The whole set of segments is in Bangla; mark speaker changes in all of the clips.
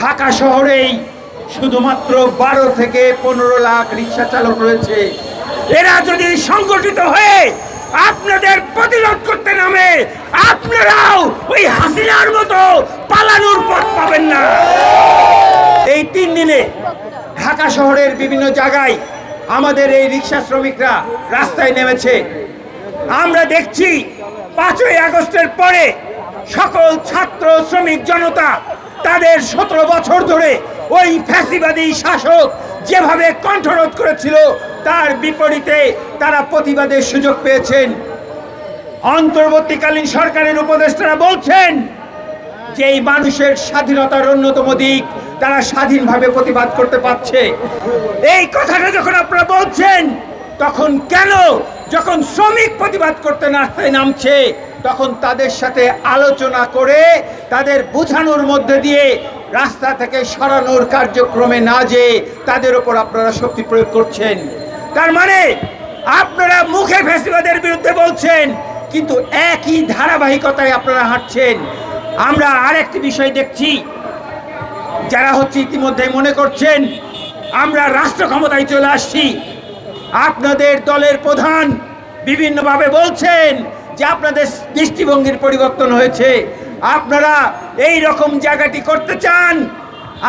Speaker 1: ঢাকা শহরেই শুধুমাত্র বারো থেকে পনেরো লাখ রিক্সা চালক রয়েছে। এরা যদি সংগঠিত হয়ে আপনাদের প্রতিরোধ করতে নামে, আপনারাও ওই হাসিনার মতো পালানোর পথ পাবেন না। এই তিন দিনে ঢাকা শহরের বিভিন্ন জায়গায় আমাদের এই রিক্সা শ্রমিকরা রাস্তায় নেমেছে। আমরা দেখছি পাঁচই আগস্টের পরে সকল ছাত্র, শ্রমিক, জনতা তাদের সতেরো বছর ধরে ওই ফ্যাসিবাদী শাসক যেভাবে কণ্ঠরোধ করেছিল, তার বিপরীতে তারা প্রতিবাদের সুযোগ পেয়েছেন। অন্তর্বর্তীকালীন সরকারের উপদেষ্টারা বলছেন যে এই মানুষের স্বাধীনতার অন্যতম দিক তারা স্বাধীনভাবে প্রতিবাদ করতে পারছে। এই কথাটা যখন আপনারা বলছেন, তখন কেন যখন শ্রমিক প্রতিবাদ করতে রাস্তায় নামছে, তখন তাদের সাথে আলোচনা করে তাদের বোঝানোর মধ্যে দিয়ে রাস্তা থেকে সরানোর কার্যক্রমে না যে তাদের ওপর আপনারা শক্তি প্রয়োগ করছেন। তার মানে আপনারা মুখে ফেসিবাদের বিরুদ্ধে বলছেন, কিন্তু একই ধারাবাহিকতায় আপনারা হাঁটছেন। আমরা আরেকটি বিষয় দেখছি, যারা হচ্ছে ইতিমধ্যে মনে করছেন, আমরা রাষ্ট্র ক্ষমতায় চলে আসছি আপনাদের দলের প্রধান বিভিন্নভাবে বলছেন যে আপনাদের দৃষ্টিভঙ্গির পরিবর্তন হয়েছে। আপনারা এই রকম জায়গাটি করতে চান,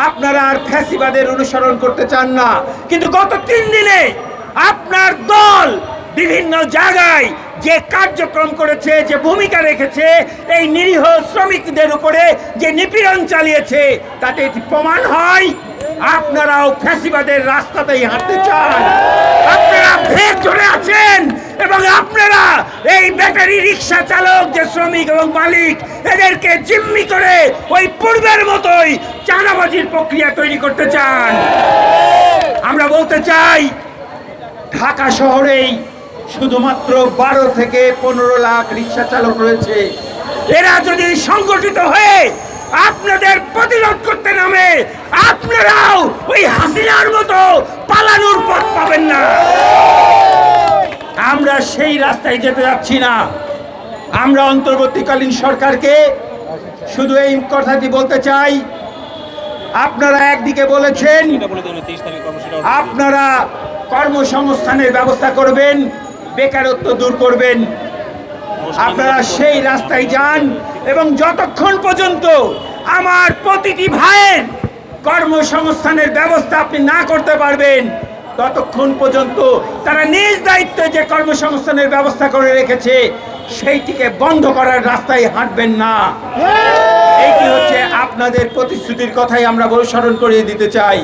Speaker 1: আপনারা আর ফ্যাসিবাদের অনুসরণ করতে চান না। কিন্তু গত তিন দিনে আপনার দল বিভিন্ন জায়গায় যে কার্যক্রম করেছে, যে ভূমিকা রেখেছে, এই নিরীহ শ্রমিকদের উপরে যে নিপীড়ন চালিয়েছে, তাতে এটি প্রমাণ হয়। আপনারাও ফ্যাসিবাদের রাস্তাতেই হাঁটতে চান। আপনারা ভেদ ধরে আছেন এবং আপনারা এই ব্যাটারি রিক্সা চালক, যে শ্রমিক এবং মালিক, এদেরকে জিম্মি করে ওই পূর্বের মতোই চাঁদাবাজির প্রক্রিয়া তৈরি করতে চান। আমরা বলতে চাই, ঢাকা শহরেই শুধুমাত্র বারো থেকে পনেরো লাখ রিক্সা চালক রয়েছে। এরা যদি সংগঠিত হয়ে আপনাদের প্রতিরোধ করতে নামে আপনারাও ওই হাসিনার মতো পালানোর পথ পাবেন না। আমরা সেই রাস্তায় যেতে যাচ্ছি না। আমরা অন্তর্বর্তীকালীন সরকারকে শুধু এই কথাটি বলতে চাই। আপনারা একদিকে বলেছেন আপনারা কর্মসংস্থানের ব্যবস্থা করবেন, বেকারত্ব দূর করবেন। আপনারা সেই রাস্তায় যান এবং যতক্ষণ পর্যন্ত আমার প্রতিটি ভাইয়ের কর্মসংস্থানের ব্যবস্থা আপনি না করতে পারবেন ততক্ষণ পর্যন্ত তারা নিজ দায়িত্বে যে কর্মসংস্থানের ব্যবস্থা করে রেখেছে সেইটিকে বন্ধ করার রাস্তায় হাঁটবেন না। এইটি হচ্ছে আপনাদের প্রতিশ্রুতির কথাই আমরা অনুসরণ করিয়ে দিতে চাই।